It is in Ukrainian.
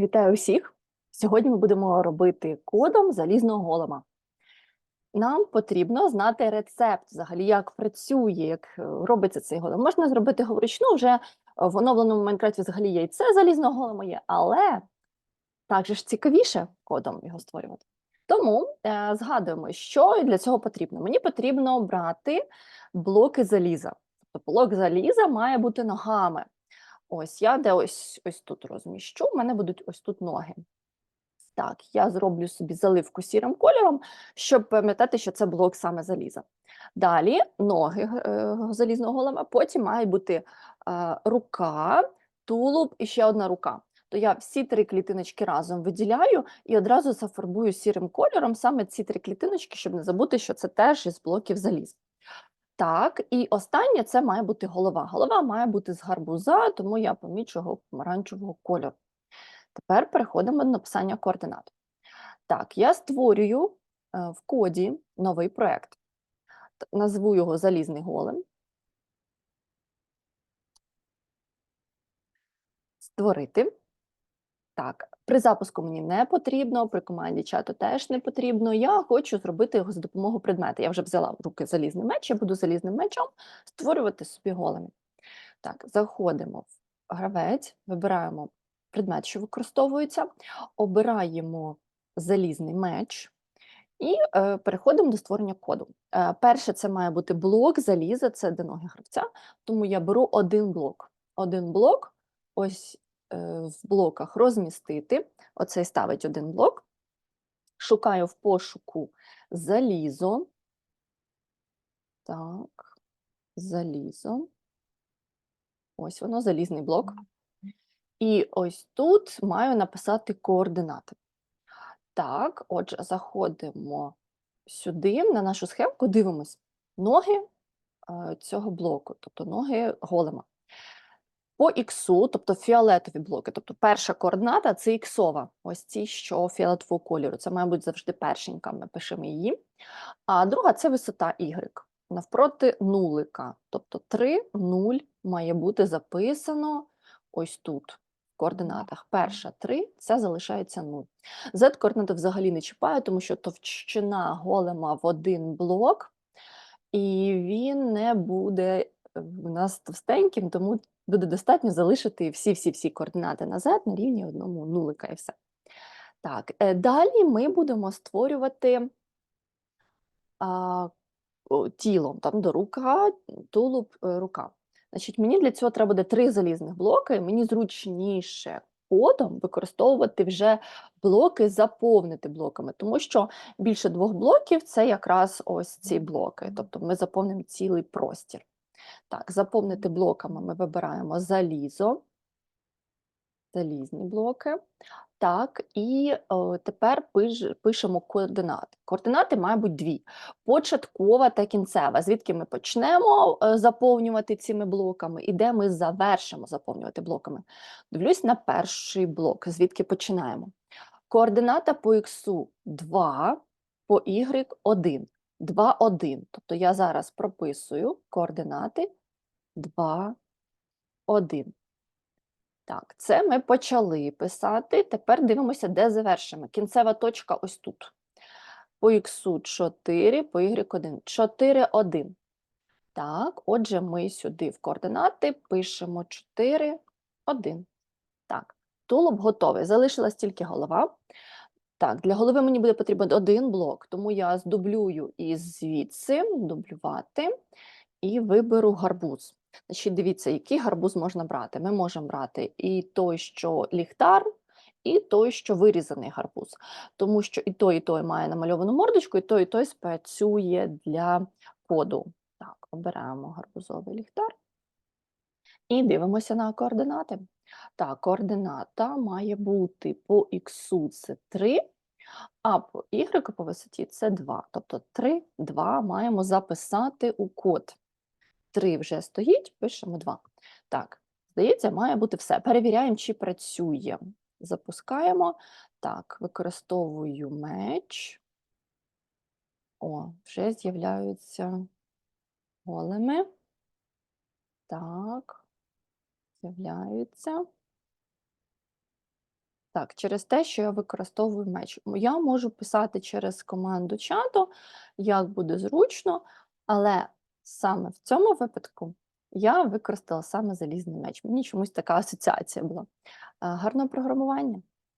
Вітаю усіх! Сьогодні ми будемо робити кодом залізного голема. Нам потрібно знати рецепт, взагалі, як працює, як е, робиться цей голем. Можна зробити його вручну, вже в оновленому Майнкрафті взагалі яйце залізного голема є, але так же ж цікавіше кодом його створювати. Тому е, згадуємо, що для цього потрібно. Мені потрібно брати блоки заліза. Тобто блок заліза має бути ногами. Ось я де ось ось тут розміщу, в мене будуть ось тут ноги. Так, я зроблю собі заливку сірим кольором, щоб пам'ятати, що це блок саме заліза. Далі ноги е, залізного голема, потім має бути е, рука, тулуб і ще одна рука. То я всі три клітиночки разом виділяю і одразу зафарбую сірим кольором саме ці три клітиночки, щоб не забути, що це теж із блоків заліза. Так, і останнє це має бути голова. Голова має бути з гарбуза, тому я помічу його помаранчевого кольору. Тепер переходимо до написання координат. Так, я створюю е, в коді новий проєкт. Назву його Залізний голем. Створити. Так, при запуску мені не потрібно, при команді чату теж не потрібно. Я хочу зробити його за допомогою предмета. Я вже взяла в руки залізний меч, я буду залізним мечом створювати собі големі. Так, заходимо в гравець, вибираємо предмет, що використовується, обираємо залізний меч і е, переходимо до створення коду. Е, перше, це має бути блок заліза, це до ноги гравця, тому я беру один блок. Один блок, ось в блоках розмістити. Оцей ставить один блок. Шукаю в пошуку залізо. Так, залізо. Ось воно, залізний блок. І ось тут маю написати координати. Так, отже, заходимо сюди, на нашу схемку, дивимось ноги е, цього блоку, тобто ноги голема. По іксу, тобто фіолетові блоки, тобто перша координата це іксова, ось ці, що фіолетового кольору. Це має бути завжди першенька, ми пишемо її. А друга це висота Y. Навпроти нулика. Тобто 3, 0 має бути записано ось тут координатах. Перша 3, це залишається 0. Z-координати взагалі не чіпаю, тому що товщина голема в один блок, і він не буде у нас товстеньким, тому буде достатньо залишити всі-всі-всі координати на Z на рівні одному нулика і все. Так, е, далі ми будемо створювати а, тіло, там до рука, тулуб, е, рука. Значить, Мені для цього треба буде три залізних блоки, мені зручніше кодом використовувати вже блоки, заповнити блоками, тому що більше двох блоків це якраз ось ці блоки. Тобто ми заповнимо цілий простір. Так, заповнити блоками ми вибираємо залізо, залізні блоки. Так, і о, тепер пиш, пишемо координати. Координати мають бути дві: початкова та кінцева. Звідки ми почнемо е, заповнювати цими блоками, і де ми завершимо заповнювати блоками. Дивлюсь на перший блок, звідки починаємо. Координата по х 2, по y 1. 2, 1. Тобто я зараз прописую координати 2, 1. Так, це ми почали писати. Тепер дивимося, де завершимо. Кінцева точка ось тут. По х 4, по y 1. 4, 1. Так, отже, ми сюди в координати пишемо 4, 1. Так, тулуб готовий. Залишилась тільки голова. Так, для голови мені буде потрібен один блок, тому я здублюю і звідси, дублювати, і виберу гарбуз. Значить, дивіться, який гарбуз можна брати. Ми можемо брати і той, що ліхтар, і той, що вирізаний гарбуз. Тому що і той, і той має намальовану мордочку, і той, і той спрацює для коду. Так, обираємо гарбузовий ліхтар і дивимося на координати. Так, координата має бути по х це 3, а по y по висоті це 2. Тобто 3, 2 маємо записати у код. 3 вже стоїть, пишемо 2. Так, здається, має бути все. Перевіряємо, чи працює. Запускаємо. Так, використовую меч. О, вже з'являються големи. Так, з'являються. Так, через те, що я використовую меч. Я можу писати через команду чату, як буде зручно, але саме в цьому випадку я використала саме залізний меч. Мені чомусь така асоціація була. Е, Гарного програмування!